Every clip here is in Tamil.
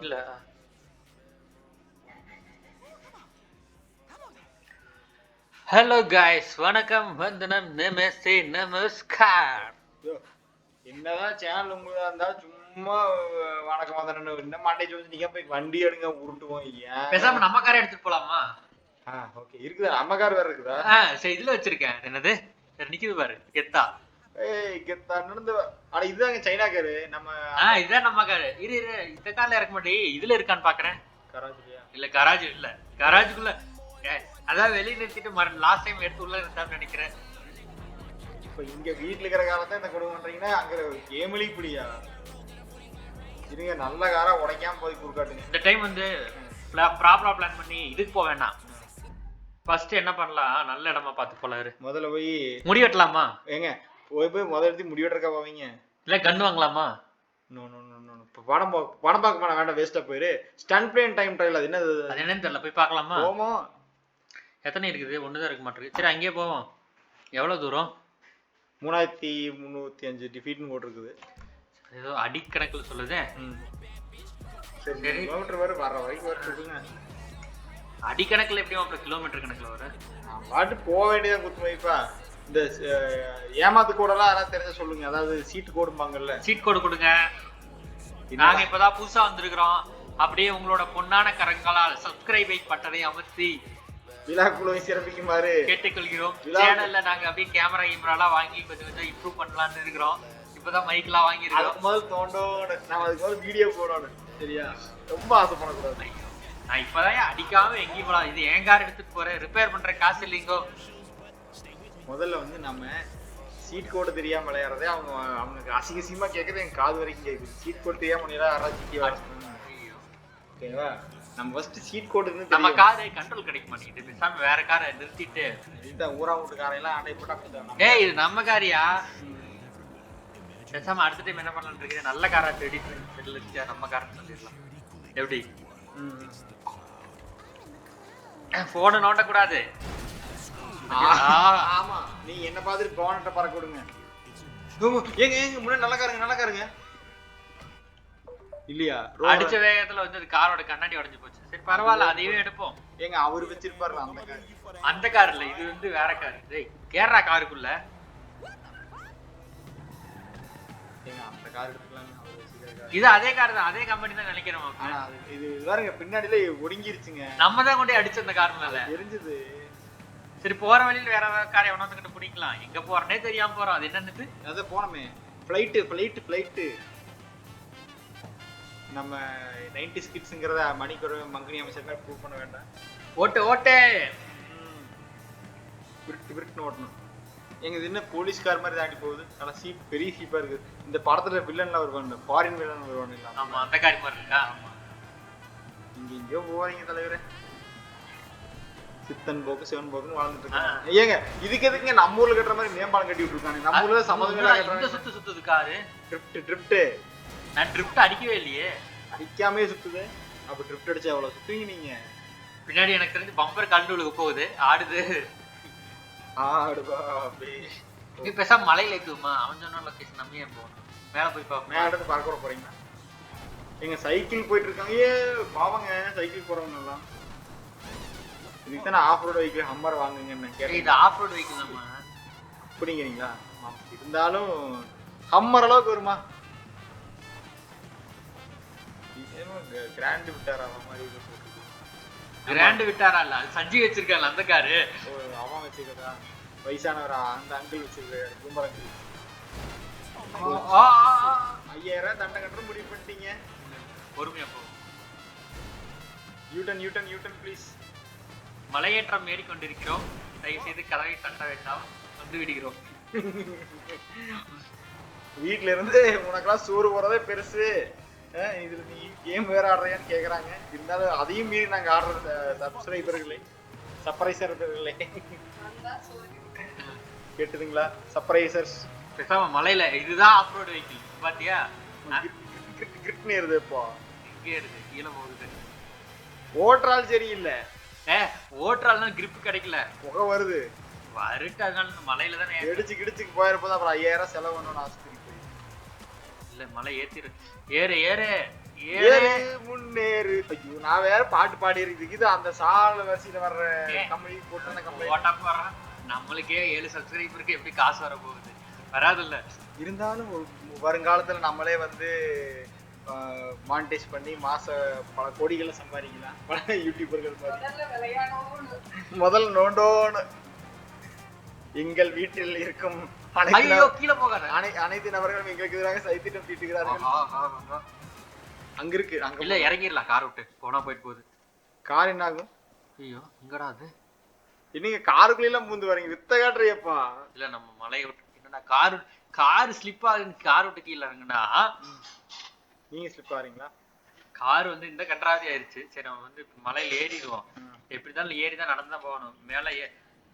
இல்ல ஹலோ காய்ஸ் வணக்கம் வந்தனம் நமஸ்தே நமஸ்கார் என்னதான் சேனல் உங்களதா இருந்தா சும்மா வணக்கம் வந்தனு என்ன மாட்டே சொல்லி நீங்க போய் வண்டி எடுங்க உருட்டுவோம் ஏன் பேசாம நம்ம காரை எடுத்துட்டு போலாமா ஆ ஓகே இருக்குதா நம்ம கார் வேற இருக்குதா சரி இதுல வச்சிருக்கேன் என்னது நிக்குது பாரு கெத்தா இதுதாங்க சைனா காரு நம்ம இதுதான் நம்ம காரு இரு இரு இந்த கார்ல இறக்க மாட்டே இதுல இருக்கான்னு பாக்குறேன். கராச்சியா இல்ல கராஜ் இல்ல. கராஜுக்குள்ள அதான் வெளிய நிறுத்திட்டு மறு லாஸ்ட் டைம் எடுத்து உள்ள இருந்தான்னு நினைக்கிறேன். இப்ப இங்க வீட்ல இருக்கிற காலத்தை இந்த கொடுமை பண்றீங்கன்னா அங்க கேமலி இப்படியா இருங்க நல்ல காரா உடைக்காம போய் குறுக்காட்டுங்க. இந்த டைம் வந்து ப்ராப்பரா பிளான் பண்ணி இதுக்கு போக வேண்டாம். ஃபர்ஸ்ட் என்ன பண்ணலாம்? நல்ல இடமா பார்த்து போலாம் இரு முதல்ல போய் முடி வெட்டலாமா? ஏங்க போய் போய் முதல்ல எடுத்து முடிவெடுறக்கா போவீங்க. இல்ல கன் வாங்கலாமா? நோ நோ நோ நோ படம் படம் பார்க்க போனா வேண்டாம் வேஸ்டா போயிரு. ஸ்டன் பிளேன் டைம் ட்ரையல் அது என்னது? அது என்னன்னு தெரியல போய் பார்க்கலாமா? போமோ எத்தனை இருக்குது? ஒண்ணுதான் இருக்க மாட்டேங்குது. சரி அங்கேயே போவோம். எவ்வளவு தூரம்? மூணாயிரத்தி முந்நூத்தி அஞ்சு டிஃபீட்னு போட்டிருக்குது. ஏதோ அடிக்கணக்குல சொல்லுதே. சரி. கிலோமீட்டர் வரை வர வரைக்கும் வர சொல்லுங்க. அடிக்கணக்குல எப்படி அப்புறம் கிலோமீட்டர் கணக்குல வரும் நான் பாட்டு போக வேண்டியதான் குத்து வைப்பா இந்த ஏமாத்து கோடெல்லாம் யாராவது தெரிஞ்ச சொல்லுங்க. அதாவது சீட்டு கோடும்பாங்கல்ல. சீட் கோடு கொடுங்க. நாங்க இப்பதான் புதுசா வந்திருக்கிறோம். அப்படியே உங்களோட பொன்னான கரங்களால் சப்ஸ்கிரைபை பட்டதை அமர்த்தி விழா குழுவை சிறப்பிக்குமாறு கேட்டுக்கொள்கிறோம். சேனல்ல நாங்க அப்படியே கேமரா கேமராலாம் வாங்கி கொஞ்சம் கொஞ்சம் இம்ப்ரூவ் பண்ணலாம்னு இருக்கிறோம். இப்பதான் மைக்லாம் வாங்கியிருக்கோம் அதுக்கு முதல் தோண்டோன்னு நான் அதுக்கு முதல் வீடியோ போடணும். சரியா? ரொம்ப ஆசைப்படக்கூடாது. நான் இப்பதான் அடிக்காம எங்கேயும் போலாம். இது என் கார் எடுத்துட்டு போறேன்? ரிப்பேர் பண்ற காசு இல்லைங்கோ. முதல்ல வந்து நம்ம சீட் கோடு தெரியாம விளையாடுறதே அவங்க அவங்களுக்கு அசிங்க அசிங்கமா கேட்கறது என் காது வரைக்கும் கேக்குது சீட் கோடு தெரியாம நீ யாராவது சிக்கி ஓகேவா நம்ம ஃபர்ஸ்ட் சீட் கோடு இருந்து நம்ம. காரு கண்ட்ரோல் கிடைக்க மாட்டேங்குது. பேசாம வேற காரை நிறுத்திட்டு. இதுதான் ஊரா வீட்டு காரையெல்லாம் அண்டை போட்டா ஏய் இது நம்ம காரியா? பேசாம அடுத்த டைம் என்ன பண்ணலாம்னு இருக்கேன் நல்ல காரா தேடி தெரிஞ்சா நம்ம காரன்னு சொல்லிடலாம். எப்படி? ம். போனை நோண்ட கூடாது ஆ, ஆமா. நீ என்ன பார்த்துட்டு போனட்ட பறக்க விடுங்க ஏங்க ஏங்க முன்னாடி நல்லா காருங்க நல்லா காருங்க. இல்லையா? அடிச்ச வேகத்துல வந்து அது காரோட கண்ணாடி உடைஞ்சு போச்சு. சரி பரவாயில்ல அதையே எடுப்போம். ஏங்க அவர் வச்சிருப்பாரு அந்த கார்? அந்த கார் இல்ல இது வந்து வேற கார். டேய் கேரளா காருக்குள்ள. ஏங்க அந்த கார் எடுத்துக்கலாம் அவர் வச்சிருக்கிற கார். இது அதே கார் தான் அதே கம்பெனி தான் அது- இது பாருங்க பின்னாடில ஒடுங்கிருச்சுங்க. நம்ம தான் கொண்டு அடிச்ச அந்த கார் மேல தெரிஞ்சது. சரி போற வழியில வேற காரை எவனோ வந்துகிட்டு பிடிக்கலாம். எங்க போறனே தெரியாம போறோம். அது என்னன்னு அதான் போனோமே. ஃப்ளைட்டு ஃப்ளைட்டு ஃப்ளைட்டு நம்ம நைன்டி ஸ்கிட்ஸுங்கிறத மணிக்கு மங்கனி அமைச்சர் மாதிரி ப்ரூவ் பண்ண வேண்டாம். ஓட்டு ஓட்டு! விருட்டு விருட்டுன்னு ஓட்டணும். எங்க இது என்ன போலீஸ் கார் மாதிரி தாண்டி போகுது. நல்லா சீப் பெரிய சீப்பா இருக்குது இந்த படத்துல வில்லன்லாம் வருவாங்க ஃபாரின் வில்லன் வருவாங்க ஆமா அந்த காரி மாதிரி இருக்கா இங்க எங்கேயோ போறீங்க தலைவரே. சித்தன் போக்கு சிவன் போக்குன்னு வாழ்ந்துட்டு இருக்காங்க. ஏங்க இதுக்கு எதுக்குங்க நம்ம ஊர்ல கட்டுற மாதிரி மேம்பாலம் கட்டி விட்டுருக்காங்க? நம்ம ஊர்ல இந்த கட்டுறாங்க. சுத்து சுத்துது காரு. ட்ரிப்ட் ட்ரிப்ட் நான் ட்ரிப்ட் அடிக்கவே இல்லையே. அடிக்காமே சுத்துது. அப்ப ட்ரிப்ட் அடிச்சா அவ்வளவு சுத்துவீங்க நீங்க? பின்னாடி எனக்கு தெரிஞ்சு பம்பர் கண்டு விழுக போகுது. ஆடுது. ஆடுபா அப்படி. நீ பேசாம மலையில ஏத்துமா அவன் சொன்ன லொகேஷன் நம்ம ஏன் போகணும்? மேல போய் பார்ப்போம் மேல இருந்து பார்க்க போறீங்க எங்க சைக்கிள் போயிட்டு இருக்காங்க. ஏ பாவங்க சைக்கிள் போறவங்க எல்லாம். இதுக்கு தானே ஆஃப் ரோடு வெஹிக்கிள் ஹம்மர் வாங்குங்கன்னு கேட்டேன் இது ஆஃப் ரோடு வெஹிக்கிள் நம்ம அப்படிங்கிறீங்களா. இருந்தாலும் ஹம்மர் அளவுக்கு வருமா? கிராண்ட் விட்டாரா மாதிரி. கிராண்ட் விட்டாரா இல்ல சஞ்சி வச்சிருக்காங்க அந்த காரு அவன் வச்சிருக்கதா? வயசானவரா? அந்த அங்கிள் வச்சிருக்க கும்பர் அங்கிள் ஆ, ஆ, ஆ. ஐயாயிரம் தண்டை கட்டுற முடிவு பண்ணிட்டீங்க. பொறுமையா போ. யூட்டன் யூட்டன் யூட்டன் ப்ளீஸ் மலையேற்றம் ஏறிக்கொண்டிருக்கிறோம். தயவு செய்து கதவை தட்ட வேண்டாம். வந்து விடுகிறோம் வீட்ல இருந்து உனக்கெல்லாம் சோறு போறதே பெருசு. இதுல நீ கேம் வேற ஆடுறியான்னு கேக்குறாங்க. இருந்தாலும் அதையும் மீறி நாங்க ஆடுறது சப்ஸ்கிரைபர்களே சப்ரைசர்களே கேட்டுதுங்களா? சப்ரைசர்ஸ் பேசாம மலையில இதுதான் ஆஃப் ரோடு வெஹிக்கிள் பாத்தியா கிரிட்னு இருது இப்போ. இங்கே இருக்கு கீழே போகுது. ஓட்டுறால் சரியில்லை ஏ ஓட்டுறால் தான் grip கிடைக்கல. புகை வருது. வருட்டு அதனால மலையில தானே. இடிச்சு கிடிச்சுக்கு போயிருப்போது அப்புறம் ஐயாயிரம் செலவு பண்ணணும் ஆஸ்பத்திரிக்கு போய் இல்ல மலை ஏத்திரு. ஏறு ஏறு ஏறு. முன்னேறு. ஐயோ நான் வேற பாட்டு பாடி இருக்குது இது அந்த சால வரிசையில வர்ற. கம்பெனி போட்டு அந்த கம்பெனி ஓட்டா போடுறான் நம்மளுக்கே ஏழு சப்ஸ்கிரைபருக்கு எப்படி காசு வர போகுது வராதுல்ல. இருந்தாலும் வருங்காலத்துல நம்மளே வந்து மானிட்டைஸ் பண்ணி மாச பல கோடிகளை சம்பாதிக்கலாம். பல யூடியூபர்கள் மாதிரி. முதல் நோண்டோன்னு. எங்கள் வீட்டில் இருக்கும் அனைத்து ஐயோ நப- கீழே போகாத. அனை- அனைத்து நபர்களும் எங்களுக்கு எதிராக சைத்திட்டம் தீட்டுகிறார்கள். அங்க இருக்கு அங்க இல்ல இறங்கிடலாம் கார் விட்டு. போனா போயிட்டு போகுது. கார் என்ன ஆகும் ஐயோ இங்கடா அது? நீங்க காருக்குள்ள எல்லாம் பூந்து வரீங்க. வித்த காட்டுறியப்பா. இல்ல நம்ம மலையை விட்டு என்னடா கார் கார் ஸ்லிப் ஆகுது. கார் விட்டு கீழே இறங்குனா? நீங்க ஸ்லிப் ஆறீங்களா கார் வந்து இந்த கன்றாவி ஆயிருச்சு. சரி நம்ம வந்து மலையில ஏறிடுவோம் எப்படிதான் ஏறி தான் நடந்து தான் போகணும். மேல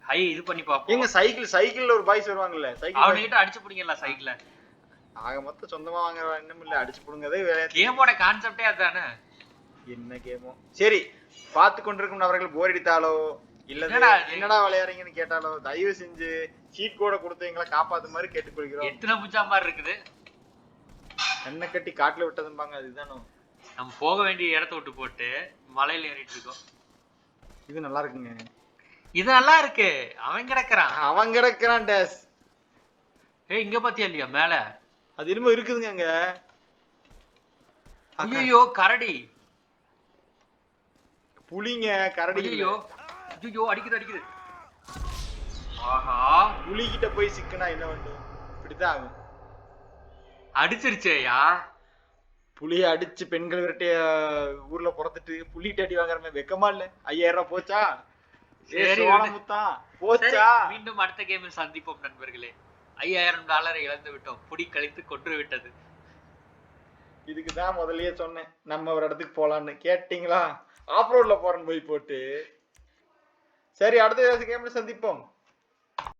ஹை இது பண்ணி பார்ப்போம். எங்க சைக்கிள் சைக்கிள்ல ஒரு பாய்ஸ் வருவாங்கல்ல சைக்கிள் அவனுகிட்ட அடிச்சு பிடிங்கலாம் சைக்கிள்ல ஆக மொத்தம் சொந்தமா வாங்குற எண்ணம் இல்ல அடிச்சு புடுங்கதே கேமோட கான்செப்டே அதானே? என்ன கேமோ சரி பார்த்து கொண்டிருக்கும் நபர்கள் போர் அடித்தாலோ இல்ல? என்னடா விளையாடுறீங்கன்னு கேட்டாலோ தயவு செஞ்சு சீட் கூட கொடுத்து எங்களை காப்பாத்து மாதிரி கேட்டுக்கொள்கிறோம். எத்தனை பூச்சா மாதிரி இருக்குது? கண்ணை கட்டி காட்டுல விட்டதும்பாங்க அதுதானோ? நம்ம போக வேண்டிய இடத்த விட்டு போட்டு மலையில ஏறிட்டு இருக்கோம். இது நல்லா இருக்குங்க. இது நல்லா இருக்கு. அவன் கிடக்குறான். அவன் கிடக்குறான் டேஸ். ஏய் இங்க பாத்தியா இல்லையா? மேல. அது என்னமோ இருக்குதுங்க அங்க. ஐயோ கரடி. புலிங்க கரடி. ஐயோ ஐயோ அடிக்குது அடிக்குது. ஆஹா. புலி கிட்ட போய் சிக்கனா என்ன வேண்டும்? இப்படித்தான் ஆகும். அடிச்சிருச்சேயா? புலிய அடிச்சு பெண்கள் விரட்டிய ஊர்ல புறத்துட்டு புலிகிட்ட அடி வாங்குற மாதிரி வெக்கமா இல்ல. ஐயாயிரம் ரூபாய் போச்சா? சரி, போச்சா? மீண்டும் அடுத்த கேமில் சந்திப்போம் நண்பர்களே. ஐயாயிரம் டாலரை இழந்து விட்டோம். புடி கழித்து கொன்று விட்டது. இதுக்கு தான் முதல்லயே சொன்னேன். நம்ம ஒரு இடத்துக்கு போலான்னு கேட்டீங்களா? ஆஃப் ரோட்ல போறேன்னு போய் போட்டு. சரி அடுத்த கேம்ல சந்திப்போம்.